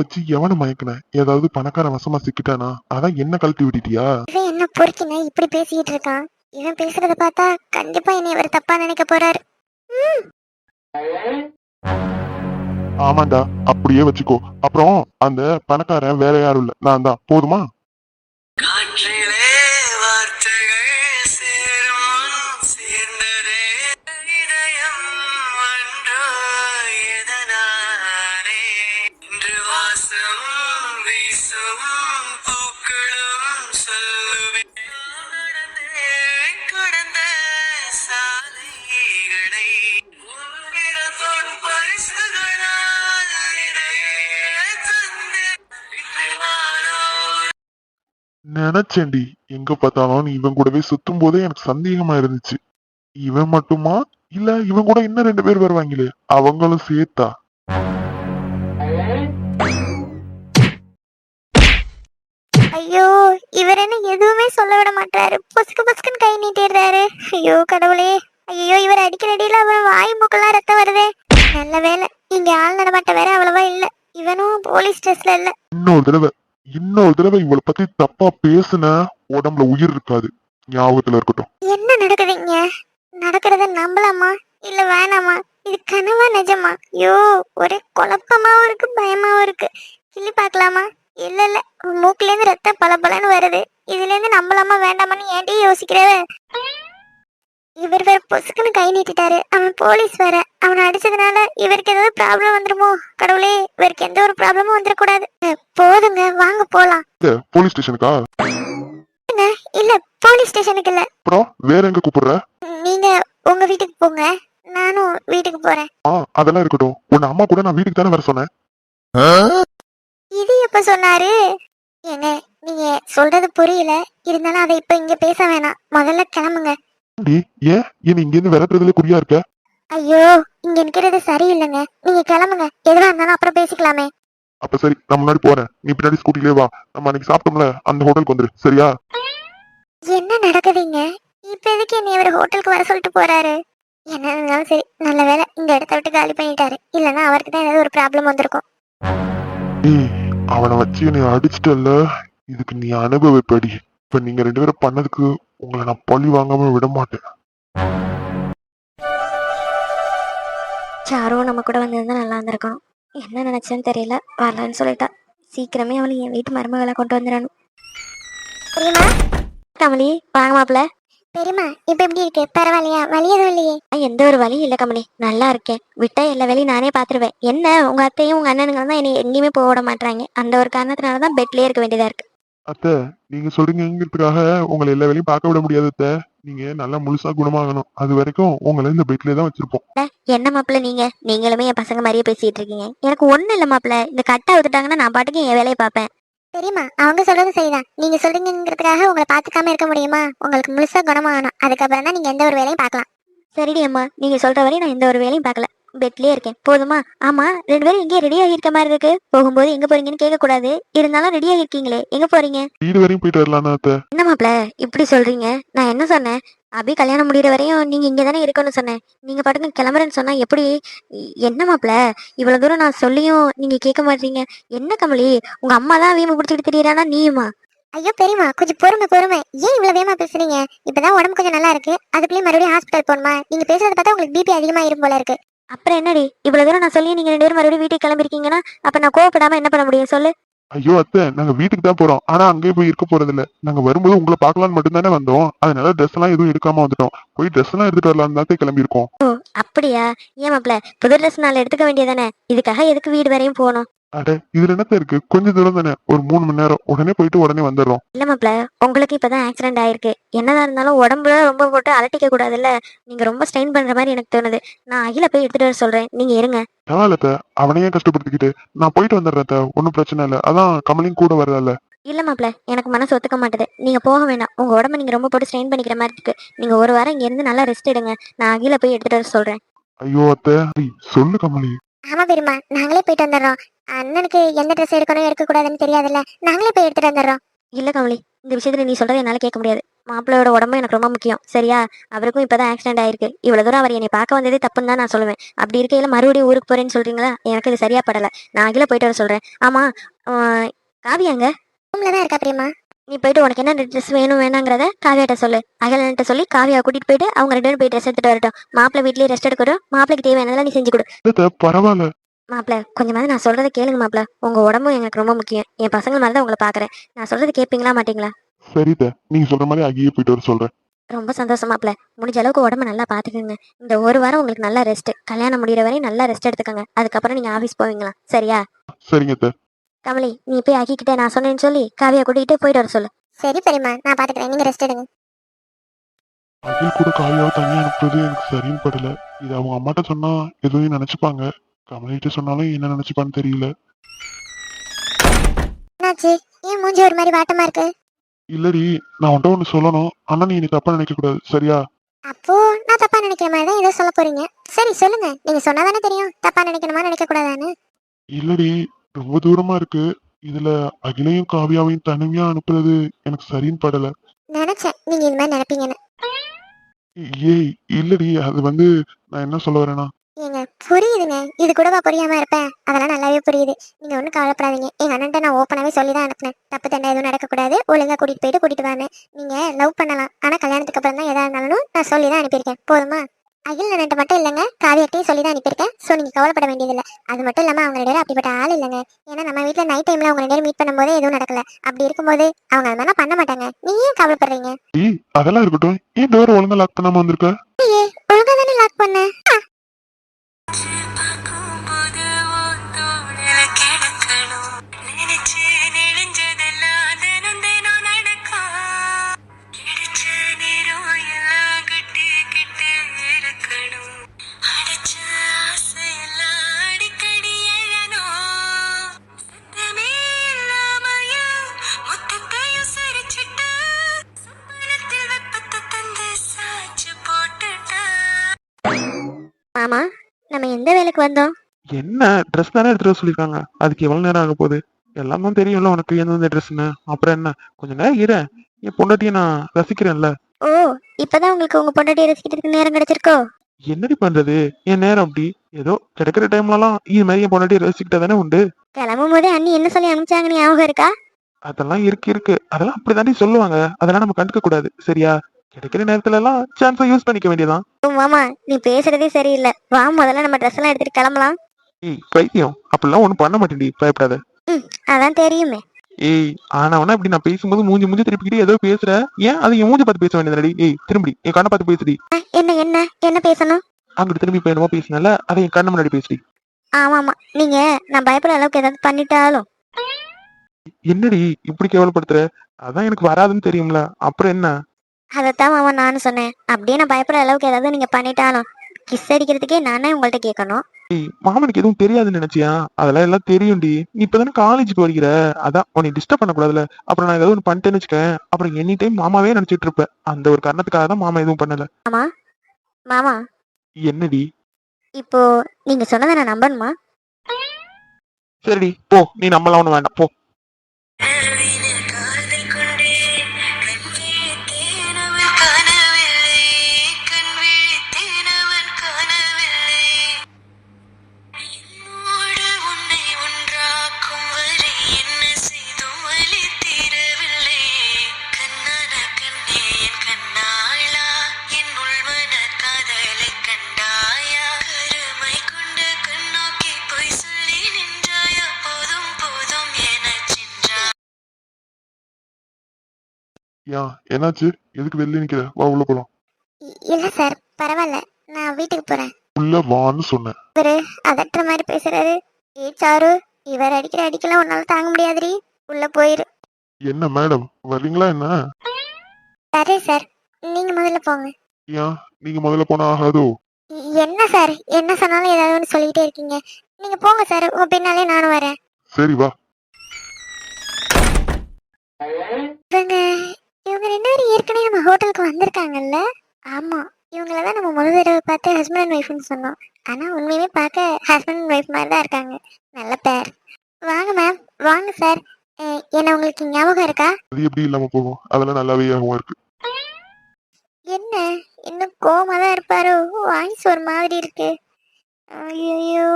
வச்சு எவனை மயக்கின? ஏதாவது பணக்கார வசமா சிக்கிட்டானா? அதான் என்ன கழட்டி விட்டுட்டியா? இவன் என்ன பொறுக்கின? இப்படி பேசிக்கிட்டு இருக்கான். இவன் பேசுறத பார்த்தா கண்டிப்பா என்னை இவர் தப்பா நினைக்க போறாரு. ம், ஆமாண்டா அப்படியே வச்சுக்கோ. அப்புறம் அந்த பணக்காரன் வேற யாரும் இல்ல. நான் தான். போதுமா? நினைச்சேன்டி. எங்க பார்த்தாலும் நீ இவன் கூடவே சுத்தும் போதே எனக்கு சந்தேகமா இருந்துச்சு. இவன் மட்டுமா? இல்ல இவன் கூட இன்னும் ரெண்டு பேர் வருவாங்களே. அவங்களும் சேர்த்தா? ஐயோ இவர் என்ன எதுவுமே சொல்ல விட மாட்டாரு பொசுக்கு பொசுக்குன்னு கை நீட்டிடுறாரு. ஐயோ கடவுளே. ஐயோ இவர் அடிக்கிற அடியில அவன் வாய் மூக்கெல்லாம் ரத்தம் வருதே. நல்ல வேலை. இங்க ஆள் நடமாட்ட வேற அவ்வளவா இல்ல. இவனும் போலீஸ் ஸ்டேஷன்ல இல்ல. இன்னொரு தடவை. இன்னொரு தடவை இவளை பத்தி தப்பா பேசுன உடம்புல உயிர் இருக்காது. ஞாபகத்துல இருக்கட்டும். என்ன நடக்குதுங்க? நடக்கிறத நம்பலாமா? இல்ல வேணாமா? இது கனவா நிஜமா? ஐயோ ஒரே குழப்பமாவும் இருக்கு பயமாவும் இருக்கு. கிள்ளி பார்க்கலாமா? இல்ல இல்ல மூக்குல இருந்து ரத்தம் பல வருது. இதுல இருந்து நம்பலாமா வேண்டாமான்னு ஏன்டி யோசிக்கிறவ? இவர் வேற பொசுக்குன்னு கை நீட்டிட்டாரு. அவன் போலீஸ் வேற. அவனை அடிச்சதுனால இவருக்கு ஏதாவது ப்ராப்ளம் வந்துருமோ? கடவுளே இவருக்கு எந்த ஒரு ப்ராப்ளமும் வந்துடக்கூடாது போதுங்க வாங்க போலாம். போலீஸ் ஸ்டேஷனுக்கா இல்ல போலீஸ் ஸ்டேஷனுக்கு இல்ல. அப்புறம் வேற எங்க கூப்பிடுற? நீங்க உங்க வீட்டுக்கு போங்க. நானும் வீட்டுக்கு போறேன். ஆ அதெல்லாம் இருக்கட்டும். உன்னை அம்மா கூட நான் வீட்டுக்கு தானே வர சொன்னேன். இது எப்ப சொன்னாரு? என்ன நீங்க சொல்றது புரியல. இருந்தாலும் அதை இப்ப இங்க பேச வேணாம். முதல்ல கிளம்புங்க. டி ஏன் என்ன இங்க இருந்து விரட்டுறதுல குறியா இருக்க? ஐயோ இங்க நிக்கிறது சரியில்லைங்க. நீங்க கிளம்புங்க. எதுவா இருந்தாலும் அப்புறம் பேசிக்கலாமே. அப்ப சரி நான் முன்னாடி போறேன். நீ பின்னாடி ஸ்கூட்டிலே வா. நம்ம அன்னைக்கு சாப்பிட்டோம்ல அந்த ஹோட்டலுக்கு வந்துரு. சரியா? என்ன நடக்குதுங்க? இப்ப எதுக்கு என்னை இவர் ஹோட்டலுக்கு வர சொல்லிட்டு போறாரு? என்ன இருந்தாலும் சரி நல்ல வேளை இந்த இடத்த விட்டு காலி பண்ணிட்டாரு. இல்லைன்னா அவருக்கு தான் ஏதாவது ஒரு ப்ராப்ளம் வந்திருக்கும். ஏய் அவனை வச்சு என்னை அடிச்சிட்டல்ல. இதுக்கு நீ அனுபவிப்படி. இப்ப நீங்க ரெண்டு பேரும் பண்ணதுக்கு உங்களை நான் பழி வாங்காம விட மாட்டேன். சாரும் நம்ம கூட வந்திருந்தா நல்லா இருந்திருக்கணும். என்ன நினைச்சேன்னு தெரியல. வரலன்னு சொல்லிட்டா. சீக்கிரமே அவளை என் வீட்டு மருமகளை கொண்டு வந்துடணும். பெரியமா கமலி வாங்க மாப்பிள்ள பெரியமா இப்ப எப்படி இருக்கு? பரவாயில்லையா? வலி எதுவும் இல்லையே? எந்த ஒரு வழியும் இல்லை கமலி. நல்லா இருக்கேன். விட்டா எல்லா வேலையும் நானே பார்த்துருவேன். என்ன உங்க அத்தையும் உங்க அண்ணனுங்களும் தான் என்னை எங்கேயுமே போக விட மாட்டாங்க அந்த ஒரு காரணத்தினால தான் பெட்லயே இருக்க வேண்டியதா இருக்கு. அத்தை நீங்க சொல்றீங்கிறதுக்காக உங்களை எல்லா வேலையும் பார்க்க விட முடியாது அத்தை. நீங்க நல்லா முழுசா குணமாகணும். அது வரைக்கும் உங்களை இந்த பெட்லயே தான் வச்சிருப்போம். என்ன மாப்பிள்ள நீங்க? நீங்களுமே என் பசங்க மாதிரியே பேசிட்டு இருக்கீங்க. எனக்கு ஒண்ணு இல்ல மாப்பிள்ள. இந்த கட்டை அவுத்துட்டாங்கன்னா நான் பாட்டுக்கு என் வேலையை பார்ப்பேன். பெரியம்மா அவங்க சொல்றது சரிதான். நீங்க சொல்றீங்கிறதுக்காக உங்களை பாத்துக்காம இருக்க முடியுமா? உங்களுக்கு முழுசா குணமாகணும். அதுக்கப்புறம் தான் நீங்க எந்த ஒரு வேலையும் பார்க்கலாம். சரிடி அம்மா. நீங்க சொல்ற வரையும் நான் எந்த ஒரு வேலையும் பார்க்கல. பெட்லயே இருக்கேன். போதுமா? ஆமா ரெண்டு பேரும் எங்கேயும் ரெடி ஆகியிருக்க மாதிரி இருக்கு. போகும்போது எங்க போறீங்கன்னு கேட்க கூடாது இருந்தாலும் ரெடி ஆகிருக்கீங்களே எங்க போறீங்க? வீடு வரையும் போயிட்டு வரலாம் என்ன மாப்ள இப்படி சொல்றீங்க. நான் என்ன சொன்னேன்? அபி கல்யாணம் முடியிற வரையும் நீங்க இங்க தானே இருக்கணும்னு சொன்னேன். நீங்க பாட்டுக்கு கிளம்புறேன்னு சொன்னா எப்படி? என்ன மாப்ள இவ்வளவு தூரம் நான் சொல்லியும் நீங்க கேட்க மாட்டீங்க. என்ன கமலி? உங்க அம்மா தான் வீம்பு பிடிச்சிட்டு தெரியறானா? நீயுமா? ஐயோ பெரியம்மா கொஞ்சம் பொறுமை பொறுமை. ஏன் இவ்வளவு வேகமா பேசுறீங்க? இப்பதான் உடம்பு கொஞ்சம் நல்லா இருக்கு. அதுக்குள்ளேயும் மறுபடியும் ஹாஸ்பிட்டல் போகணுமா? நீங்க பேசுறத பார்த்தா உங்களுக்கு பிபி அதிகமாயிரும் போல இருக்கு. அப்புறம் என்னடி? இவ்வளவு தூரம் நான் சொல்லி நீங்க ரெண்டு பேரும் மறுபடியும் வீட்டுக்கு கிளம்பிருக்கீங்கன்னா அப்ப நான் கோவப்படாம என்ன பண்ண முடியும்? சொல்லு. ஐயோ அத்தை நாங்க வீட்டுக்கு தான் போறோம். ஆனா அங்கேயே போய் இருக்க போறது இல்ல நாங்க வரும்போது உங்களை பார்க்கலாம்னு மட்டும் தானே வந்தோம். அதனால ட்ரெஸ் எல்லாம் எதுவும் எடுக்காம வந்துட்டோம். போய் ட்ரெஸ் எல்லாம் எடுத்துட்டு வரலாம் தான் கிளம்பி இருக்கோம் அப்படியா? ஏன் மாப்ள புது ட்ரெஸ் நாள் எடுத்துக்க வேண்டியதானே இதுக்காக எதுக்கு வீடு வரையும் போகணும்? அட இதுல என்னத்த இருக்கு? கொஞ்ச தூரம் தானே. ஒரு மூணு மணி நேரம். உடனே போயிட்டு உடனே வந்துடுறோம். இல்ல மாப்ள உங்களுக்கு இப்பதான் ஆக்சிடென்ட் ஆயிருக்கு. என்னதான் இருந்தாலும் உடம்புல ரொம்ப போட்டு அலட்டிக்க கூடாதுல்ல? நீங்க ரொம்ப ஸ்ட்ரெயின் பண்ற மாதிரி எனக்கு தோணுது. நான் அகில போய் எடுத்துட்டு வர சொல்றேன். நீங்க இருங்க. பரவாயில்ல அவனையே கஷ்டப்படுத்திக்கிட்டு நான் போயிட்டு வந்துடுறேன் அத்தை. ஒண்ணும் பிரச்சனை இல்ல. அதான் கமலையும் கூட வரல இல்ல மாப்ள எனக்கு மனசு ஒத்துக்க மாட்டுது. நீங்க போக வேண்டாம் உங்க உடம்ப நீங்க ரொம்ப போட்டு ஸ்ட்ரெயின் பண்ணிக்கிற மாதிரி இருக்கு. நீங்க ஒரு வாரம் இங்க இருந்து நல்லா ரெஸ்ட் எடுங்க. நான் அகில போய் எடுத்துட்டு வர சொல்றேன். ஐயோ அத்தை. சொல்லு கமலி. ஆமா பெரியம்மா நாங்களே போயிட்டு வந்துடுறோம். அண்ணனுக்கு எந்த ட்ரெஸ் எடுக்கணும் எடுக்க கூடாதுன்னு தெரியாதுல்ல? நாங்களே போய் எடுத்துட்டு வந்துடுறோம். இல்ல கமலி இந்த விஷயத்துல நீ சொல்றதை என்னால கேட்க முடியாது. மாப்பிள்ளையோட உடம்பு எனக்கு ரொம்ப முக்கியம் சரியா? அவருக்கும் இப்பதான் ஆக்சிடென்ட் ஆயிருக்கு. இவ்வளவு தூரம் அவர் என்னை பார்க்க வந்ததே தப்புன்னு தான் நான் சொல்லுவேன். அப்படி இருக்கையில மறுபடியும் ஊருக்கு போறேன்னு சொல்றீங்களா? எனக்கு இது சரியா படல. நான் அகில போயிட்டு வர சொல்றேன். ஆமா ஆஹ், காவியாங்க ரூம்ல தான் இருக்கா பிரியமா நீ போயிட்டு உனக்கு என்ன ட்ரெஸ் வேணும் வேணாங்கிறத காவியாட்ட சொல்லு. அகலன்ட்ட சொல்லி காவியா கூட்டிட்டு போயிட்டு அவங்க ரெண்டு பேரும் போய் ட்ரெஸ் எடுத்துட்டு வரட்டும். மாப்பிள்ளை வீட்லயே ரெஸ்ட் எடுக்கட்டும். மாப்பிளைக்கு தேவையானதெல்லாம் நீ செஞ்சு கொடு. பரவாயில்ல. மாப்பிள்ள கொஞ்சமாவது நான் சொல்றதை கேளுங்க மாப்பிள்ள. உங்க உடம்பும் எனக்கு ரொம்ப முக்கியம். என் பசங்க மாதிரி தான் உங்களை பாக்குறேன். நான் சொல்றது கேட்பீங்களா மாட்டீங்களா? சரித நீங்க சொல்ற மாதிரி அங்கேயே போயிட்டு வர சொல்றேன். ரொம்ப சந்தோஷம் மாப்பிள்ள. முடிஞ்ச அளவுக்கு உடம்ப நல்லா பாத்துக்கோங்க. இந்த ஒரு வாரம் உங்களுக்கு நல்ல ரெஸ்ட் கல்யாணம் முடிகிற வரையும் நல்லா ரெஸ்ட் எடுத்துக்கோங்க. அதுக்கப்புறம் நீங்க ஆபீஸ் போவீங்களா? சரியா? சரிங்க. கமலி நீ போய் ஆக்கிக்கிட்டே நான் சொன்னேன்னு சொல்லி காவியா கூட்டிகிட்டு போயிட்டு வர சொல்லு. சரி பெரியம்மா நான் பாத்துக்கிறேன். நீங்க ரெஸ்ட் எடுங்க. அகில் கூட காவியாவை தனியா அனுப்புறது எனக்கு சரின்னு படல. இது அவங்க அம்மாட்ட சொன்னா எதுவும் நினைச்சுப்பாங்க. கமலிட்ட சொன்னாலும் என்ன நினைச்சுப்பான்னு தெரியல. என்னாச்சு? ஏன் மூஞ்சி ஒரு மாதிரி வாட்டமா இருக்கு? இல்லடி நான் உன்ட்ட ஒண்ணு சொல்லணும். ஆனா நீ எனக்கு தப்பா நினைக்க கூடாது. சரியா? அப்போ நான் தப்பா நினைக்கிற மாதிரி தான் ஏதோ சொல்ல போறீங்க. சரி சொல்லுங்க. நீங்க சொன்னாதானே தெரியும். தப்பா நினைக்கணுமா நினைக்க கூடாதான்னு? இல்லடி ரொம்ப தூரமா இருக்கு. இதுல அகிலையும் காவியாவையும் தனிமையா அனுப்புறது எனக்கு சரின்னு படல. நினைச்சேன். நீங்க இந்த மாதிரி நினைப்பீங்கன்னு. ஏய் இல்லடி. அது வந்து நான் என்ன சொல்ல வரேன்னா? ஏங்க புரியுதுங்க. இது கூடவா புரியாம இருப்பேன். அதெல்லாம் நல்லாவே புரியுது. நீங்க ஒன்றும் கவலைப்படாதீங்க. எங்க அண்ணன்ட்ட நான் ஓப்பனாவே சொல்லி தான் அனுப்புனேன். தப்பு தண்டை எதுவும் நடக்கக்கூடாது. ஒழுங்கா கூட்டிட்டு போயிட்டு கூட்டிட்டு வாங்க. நீங்க லவ் பண்ணலாம். ஆனா கல்யாணத்துக்கு அப்புறம் தான் எதா இருந்தாலும் நான் சொல்லி தான் அனுப்பியிருக்கேன். போதுமா? அகில் அண்ணன்ட்ட மட்டும் இல்லைங்க. காவியட்டையும் சொல்லி தான் அனுப்பியிருக்கேன். ஸோ நீங்க கவலைப்பட வேண்டியதில்லை. அது மட்டும் இல்லாம அவங்க ரெண்டு பேரும் அப்படிப்பட்ட ஆள் இல்லைங்க. ஏன்னா நம்ம வீட்ல நைட் டைம்ல அவங்க ரெண்டு பேரும் மீட் பண்ணும்போது எதுவும் நடக்கல. அப்படி இருக்கும்போது அவங்க அது மாதிரிலாம் பண்ண மாட்டாங்க. நீங்க ஏன் கவலைப்படுறீங்க? அதெல்லாம் இருக்கட்டும். ஏன் டோர் ஒழுங்கா லாக் பண்ணாம வந்திருக்க? ஒழுங்கா தானே லாக் பண்ணேன் எந்த வேலைக்கு வந்தோம்? என்ன ட்ரெஸ் தானே எடுத்துட்டு வர சொல்லியிருக்காங்க அதுக்கு எவ்வளவு நேரம் ஆக போகுது? எல்லாம் தான் தெரியும்ல உனக்கு எந்தெந்த ட்ரெஸ்ன்னு அப்புறம் என்ன? கொஞ்ச நேரம் இரு. என் பொண்டாட்டியை நான் ரசிக்கிறேன்ல. ஓ இப்பதான் உங்களுக்கு உங்க பொண்டாட்டி ரசிக்கிறதுக்கு நேரம் கிடைச்சிருக்கோ? என்னடி பண்றது? என் நேரம் அப்படி. ஏதோ கிடைக்கிற டைம்லலாம் இது மாதிரி என் பொண்டாட்டியை ரசிக்கிட்டா தானே உண்டு. கிளம்பும் போதே அண்ணி என்ன சொல்லி அனுப்பிச்சாங்க ஞாபகம் இருக்கா? அதெல்லாம் இருக்கு இருக்கு. அதெல்லாம் அப்படிதாண்டி சொல்லுவாங்க. அதெல்லாம் நம்ம கண்டுக்க கூடாது. சரியா? கிடைக்கிற நேரத்துல எல்லாம் சான்ஸை யூஸ் பண்ணிக்க வேண்டியதான் மாமா நீ பேசுறதே சரியில்லை. வா முதல்ல நம்ம ட்ரெஸ் எல்லாம் எடுத்துட்டு கிளம்பலாம். ஏய் பைத்தியம். அப்படிலாம் ஒண்ணும் பண்ண மாட்டேன்டி பயப்படாத. அதான் தெரியுமே. ஏய் ஆனா இப்படி நான் பேசும்போது மூஞ்சி மூஞ்சி திருப்பிக்கிட்டு ஏதோ பேசுற. ஏன் அதை என் மூஞ்சி பார்த்து பேச வேண்டியதுடி ஏய் திரும்பி என் கண்ணை பார்த்து பேசுடி. என்ன என்ன என்ன பேசணும்? அங்கிட்டு திரும்பி போய் என்னமோ பேசினால அதை என் கண்ணு முன்னாடி பேசுடி. ஆமா ஆமா நீங்க நான் பயப்படுற அளவுக்கு ஏதாவது பண்ணிட்டாலும். என்னடி இப்படி கேவலப்படுத்துற? அதான் எனக்கு வராதுன்னு தெரியும்ல. அப்புறம் என்ன? அதைத்தான் மாமா நானும் சொன்னேன். அப்படியே நான் பயப்படுற அளவுக்கு ஏதாவது நீங்க பண்ணிட்டாலும் கிஸ் அடிக்கிறதுக்கே நானே உங்கள்ட்ட கேட்கணும். மாமனுக்கு எதுவும் தெரியாதுன்னு நினைச்சியா? அதெல்லாம் எல்லாம் தெரியும்டி. நீ இப்பதானே காலேஜ் படிக்கிற அதான் உன்னை டிஸ்டர்ப் பண்ணக்கூடாதுல அப்புறம் நான் ஏதாவது ஒன்று பண்ணிட்டேன்னு வச்சுக்கேன். அப்புறம் எனி டைம் மாமாவே நினைச்சிட்டு இருப்பேன் அந்த ஒரு காரணத்துக்காக தான் மாமா எதுவும் பண்ணல. மாமா என்னடி? இப்போ நீங்க சொன்னதை நான் நம்பணுமா? சரிடி போ. நீ நம்பலாம் ஒண்ணு வேண்டாம். போ. ஏன்? என்னாச்சு? எதுக்கு வெளில நிக்கிற? வா உள்ள போலாம். இல்ல சார் பரவாயில்ல நான் வீட்டுக்கு போறேன். உள்ள வான்னு சொன்னேன். இவரு அதட்டுற மாதிரி பேசுறாரு. ஏ சாரு இவர் அடிக்கிற அடிக்கலாம் உன்னால தாங்க முடியாதுடி. உள்ள போயிரு. என்ன மேடம் வர்றீங்களா என்ன? சரி சார். நீங்க முதல்ல போங்க. ஏன்? நீங்க முதல்ல போனா ஆகாதோ? என்ன சார்? என்ன சொன்னாலும் ஏதாவது ஒன்று சொல்லிட்டே இருக்கீங்க. நீங்க போங்க சார். உங்க பின்னாலே நானும் வரேன். சரி வா. இவங்க இவங்க ரெண்டு பேரும் ஏற்கனவே நம்ம ஹோட்டலுக்கு வந்திருக்காங்கல்ல? ஆமா. இவங்கள தான் நம்ம முதல் தடவை பார்த்து ஹஸ்பண்ட் அண்ட் ஒய்ஃப்னு சொன்னோம். ஆனா உண்மையுமே பார்க்க ஹஸ்பண்ட் அண்ட் ஒய்ஃப் மாதிரி தான் இருக்காங்க. நல்ல பேர் வாங்க மேம் வாங்க சார் என்ன உங்களுக்கு ஞாபகம் இருக்கா? அது எப்படி இல்லாம போகும்? அதெல்லாம் நல்லாவே ஆகும் இருக்கு. என்ன? இன்னும் கோமா தான் இருப்பாரோ? வாய்ஸ் ஒரு மாதிரி இருக்கு. ஐயோ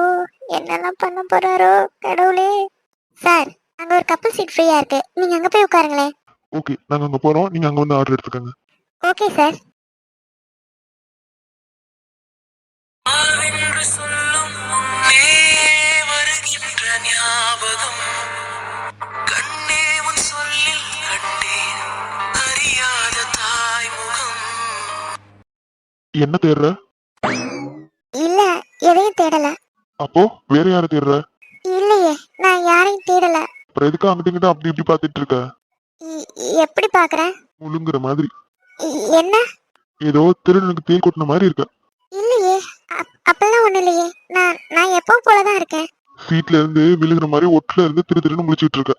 என்னெல்லாம் பண்ண போறாரோ? கடவுளே. சார் அங்க ஒரு கப்பல் சீட் ஃப்ரீயா இருக்கு. நீங்க அங்க போய் உட்காருங்களேன். ஓகே நாங்க அங்க போறோம். நீங்க அங்க வந்து ஆர்டர் எடுத்துக்கோங்க. ஓகே சார் என்ன தேடுற? இல்ல எதையும் தேடல. அப்போ வேற யாரை தேடுற? இல்லையே நான் யாரையும் தேடல. அப்புறம் எதுக்கு அங்கிட்ட இங்கிட்ட அப்படி இப்படி பாத்துட்டு இருக்க? எப்படி பாக்குறேன் முழுங்குற மாதிரி. என்ன? ஏதோ திருடனுக்கு தேல் கொட்டின மாதிரி இருக்க. இல்லையே அப்- அப்பெல்லாம் ஒண்ணு இல்லையே. நான் நான் எப்போ போலதான் இருக்கேன். சீட்ல இருந்து விழுகிற மாதிரி ஒட்டுல இருந்து திரு திருன்னு முழிச்சிட்டு இருக்க.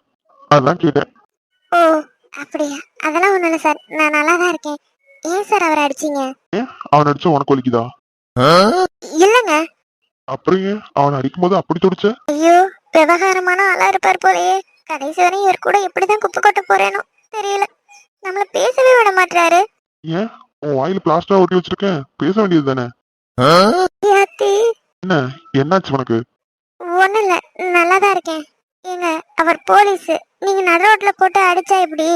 அதான் கேட்டேன். ஓ அப்படியா? அதெல்லாம் ஒண்ணும் இல்ல சார். நான் நல்லா தான் இருக்கேன். ஏன் சார் அவரை அடிச்சீங்க? அவன் அடிச்சா உனக்கு வலிக்குதா? இல்லங்க. அப்புறம் ஏன்? அவன் அடிக்கும் போது அப்படி துடிச்ச? ஐயோ விவகாரமான ஆளா இருப்பார் போலயே. கடைசி வரையும் இவர் கூட எப்படிதான் குப்பை கொட்ட போறேனோ தெரியல. நம்மள பேசவே விட மாட்டாரு ஏன்? உன் வாயில பிளாஸ்டரா ஒட்டி வச்சிருக்கேன். பேச வேண்டியது தானே? என்ன? என்னாச்சு உனக்கு? ஒண்ணும் இல்ல நல்லா தான் இருக்கேன். ஏங்க அவர் போலீஸ். நீங்க நடு ரோட்ல போட்டு அடிச்சா எப்படி?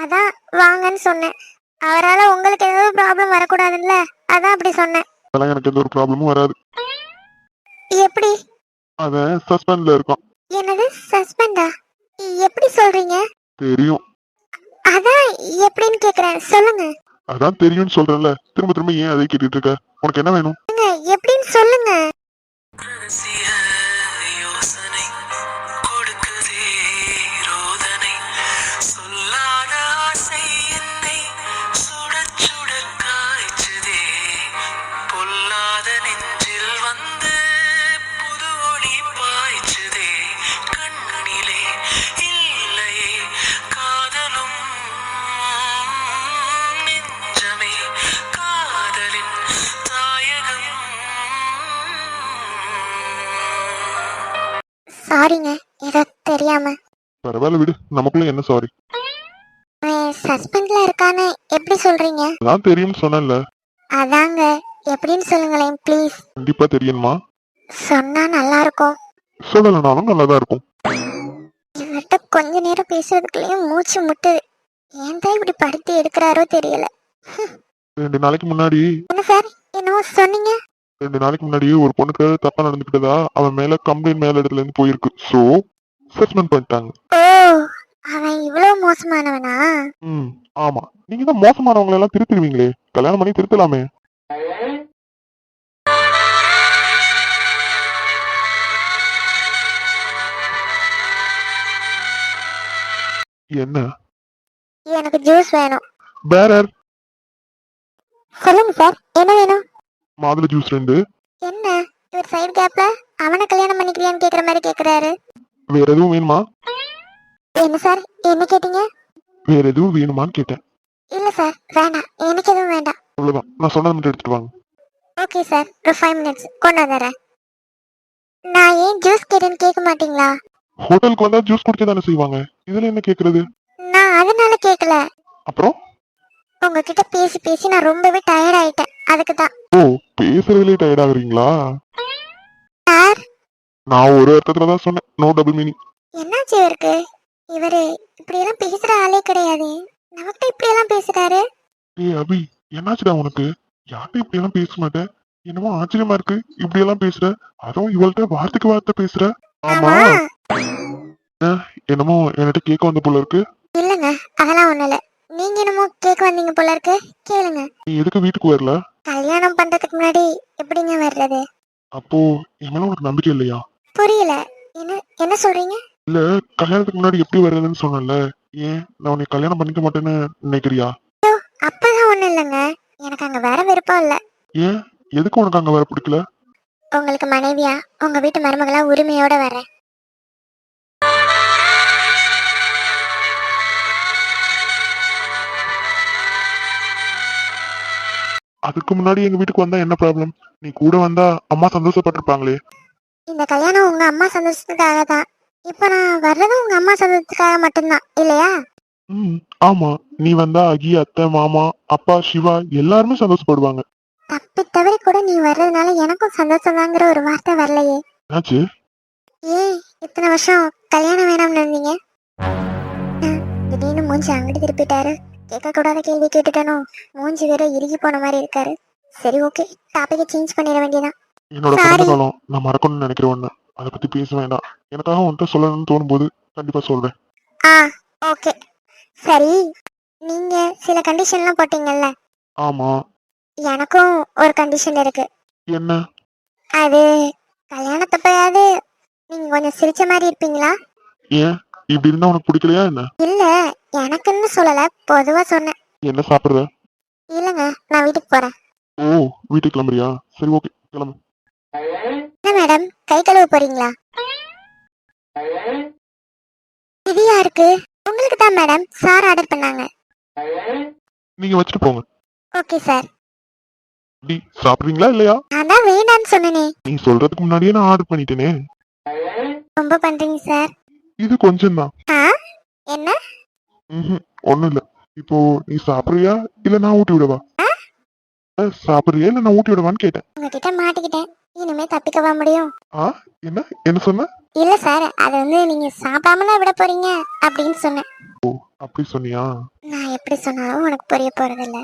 அதான் வாங்கன்னு சொன்னேன். அவரால உங்களுக்கு ஏதாவது ப்ராப்ளம் வரக்கூடாதுல்ல? அதான் அப்படி சொன்னேன். அதெல்லாம் எனக்கு எந்த ஒரு ப்ராப்ளமும் வராது. எப்படி? அவன் சஸ்பெண்ட்ல இருக்கான். என்னது? சஸ்பெண்டா எப்படி சொல்றீங்க? தெரியும். அதான் எப்படின்னு கேக்குறேன். சொல்லுங்க. அதான் தெரியும்னு சொல்றேன்ல. திரும்ப திரும்ப ஏன் அதை கேட்டுட்டு இருக்க? உனக்கு என்ன வேணும்? சாரிங்க ஏதோ தெரியாம. பரவாயில்ல விடு. நமக்குள்ள என்ன சாரி சஸ்பெண்ட்ல இருக்கான்னு எப்படி சொல்றீங்க? அதான் தெரியும்னு சொன்னேன்ல. அதாங்க. எப்படின்னு சொல்லுங்களேன் ப்ளீஸ் கண்டிப்பா தெரியுமா சொன்னா நல்லா இருக்கும் சொல்லலைனாலும் நல்லாதான் இருக்கும். இவர்கிட்ட கொஞ்ச நேரம் பேசுறதுக்குள்ளேயும் மூச்சு முட்டுது ஏன் தான் இப்படி படுத்தி எடுக்கிறாரோ தெரியல. ரெண்டு நாளைக்கு முன்னாடி. என்ன சார் என்னவோ சொன்னீங்க. ரெண்டு நாளைக்கு முன்னாடி ஒரு பொண்ணுக்கு தப்பா நடந்துக்கிட்டதா அவன் மேல கம்ப்ளைண்ட் மேல இடத்துல இருந்து போயிருக்கு. சோ சஸ்பெண்ட் பண்ணிட்டாங்க. அவன் இவ்வளவு மோசமானவனா? ம் ஆமா. நீங்க தான் மோசமானவங்களை எல்லாம் திருத்திடுவீங்களே. கல்யாணம் பண்ணி திருத்தலாமே. என்ன? எனக்கு ஜூஸ் வேணும். பேரர் சொல்லுங்க சார் என்ன வேணும்? மாதுளை ஜூஸ் ரெண்டு. என்ன? இவர் சைடு கேப்ல அவனை கல்யாணம் பண்ணிக்கிறியான்னு கேக்குற மாதிரி கேக்குறாரு. வேற எதுவும் வேணுமா? என்ன சார் என்ன கேட்டீங்க? வேற எதுவும் வேணுமான்னு கேட்டேன். இல்ல சார் வேண்டாம் எனக்கு எதுவும் வேண்டாம். அவ்வளவுதான். நான் சொன்னதை மட்டும் எடுத்துட்டு வாங்க. ஓகே சார் ஒரு ஃபைவ் மினிட்ஸ் கொண்டு வந்துடுறேன். நான் ஏன் ஜூஸ் கேட்டேன்னு கேட்க மாட்டீங்களா? ஹோட்டலுக்கு வந்தா ஜூஸ் குடிக்க தானே செய்வாங்க. இதுல என்ன கேக்குறது? நான் அதனால கேட்கல அப்புறம்? உங்ககிட்ட பேசி பேசி நான் ரொம்பவே டயர்ட் ஆயிட்டேன். அதுக்கு தான் ஓ பேசுறதுலயே டயர்ட் ஆகுறீங்களா? சார்? நான் ஒரு அர்த்தத்துல தான் சொன்னேன். நோ டபுள் மீனிங் என்னாச்சு இவருக்கு? இவரு இப்படியெல்லாம் பேசுற ஆளே கிடையாது. நமக்கிட்ட இப்படியெல்லாம் பேசுறாரு? ஏய் அபி என்னாச்சுடா உனக்கு? யார்கிட்ட இப்படி எல்லாம் பேச மாட்டேன் என்னமோ ஆச்சரியமா இருக்கு. இப்படி எல்லாம் பேசுற? அதுவும் இவள்கிட்ட வார்த்தைக்கு வார்த்தை பேசுற? ஆமா. என்னமோ என்கிட்ட கேட்க வந்த போல இருக்கு. இல்லங்க அதெல்லாம் ஒண்ணு இல்ல. என்னமோ கேட்க வந்தீங்க போல இருக்கு. கேளுங்க. நீ எதுக்கு வீட்டுக்கு வரல? கல்யாணம் பண்றதுக்கு முன்னாடி எப்படிங்க வர்றது? அப்போ என் மேல உனக்கு நம்பிக்கை இல்லையா? புரியல. என்ன என்ன சொல்றீங்க? இல்ல கல்யாணத்துக்கு முன்னாடி எப்படி வர்றதுன்னு சொன்னல ஏன்? நான் உன்னை கல்யாணம் பண்ணிக்க மாட்டேன்னு நினைக்கிறியா? அப்பெல்லாம் ஒண்ணும் இல்லைங்க. எனக்கு அங்க வர விருப்பம் இல்ல. ஏன்? எதுக்கு உனக்கு அங்க வர பிடிக்கல? உங்களுக்கு மனைவியா? உங்க வீட்டு மருமகளா உரிமையோட வரேன் அதுக்கு முன்னாடி எங்க வீட்டுக்கு வந்தா என்ன ப்ராப்ளம் நீ கூட வந்தா அம்மா சந்தோஷப்பட்டிருப்பாங்களே. இந்த கல்யாணம் உங்க அம்மா சந்தோஷத்துக்காக தான். இப்ப நான் வர்றதும் உங்க அம்மா சந்தோஷத்துக்காக மட்டும்தான் இல்லையா? ம் ஆமா. நீ வந்தா அகி அத்தை மாமா அப்பா சிவா எல்லாருமே சந்தோஷப்படுவாங்க. தப்பி தவறி கூட நீ வர்றதுனால எனக்கும் சந்தோஷமாங்கிற ஒரு வார்த்தை வரலையே. என்னாச்சு? ஏன் இத்தனை வருஷம் கல்யாணம் வேணாம்னு இருந்தீங்க. திடீர்னு மூஞ்சி அங்கிட்டு திருப்பிட்டாரு. கேட்க கூடாத கேள்வி கேட்டுட்டானோ? மூஞ்சி வேற இறுகி போன மாதிரி இருக்காரு. சரி ஓகே டாபிக்கை சேஞ்ச் பண்ணிட வேண்டியதான் என்னோட. பிறந்த காலம் நான் மறக்கணும்னு நினைக்கிற ஒண்ணு அதை பத்தி பேச வேண்டாம். எனக்காக உன்கிட்ட சொல்லணும்னு தோணும் போது கண்டிப்பா சொல்றேன். ஆ ஓகே சரி நீங்க சில கண்டிஷன்லாம் போட்டீங்கல்ல? ஆமா. எனக்கும் ஒரு கண்டிஷன் இருக்கு. என்ன? அது கல்யாணத்தப்பயாவது நீங்க கொஞ்சம் சிரிச்ச மாதிரி இருப்பீங்களா? ஏன்? இப்படி இருந்தா உனக்கு பிடிக்கலையா என்ன? இல்ல எனக்குன்னு சொல்லல பொதுவா சொன்னேன். என்ன சாப்பிடுற? இல்லைங்க நான் வீட்டுக்கு போறேன். ஓ வீட்டுக்கு கிளம்புறியா? சரி ஓகே கிளம்பு. என்ன மேடம் கை கழுவ போறீங்களா? இது யாருக்கு உங்களுக்கு தான் மேடம் சார் ஆர்டர் பண்ணாங்க. நீங்க வச்சுட்டு போங்க. Okay sir. டி சாப்பிடுறீங்களா இல்லையா? நான் தான் வேண்டான்னு சொன்னேனே. நீ சொல்றதுக்கு முன்னாடியே நான் ஆர்டர் பண்ணிட்டேனே. ரொம்ப பண்றீங்க சார். இது கொஞ்சம் தான் ஆ? என்ன? ஒண்ணும் இல்ல இப்போ நீ சாப்பிடுறியா? இல்ல நான் ஊட்டி விடவா? சாப்பிடுறியா? இல்ல நான் ஊட்டி விடவான்னு கேட்டேன். உங்ககிட்ட மாட்டிக்கிட்டேன். இனிமே தப்பிக்கவா முடியும்? ஆ? என்ன? என்ன சொன்ன? இல்ல சார் அது வந்து நீங்க சாப்பிடாமல விட போறீங்க அப்படின்னு சொன்னேன். அப்படி சொன்னியா? நான் எப்படி சொன்னாலும் உனக்கு புரிய போறதில்ல.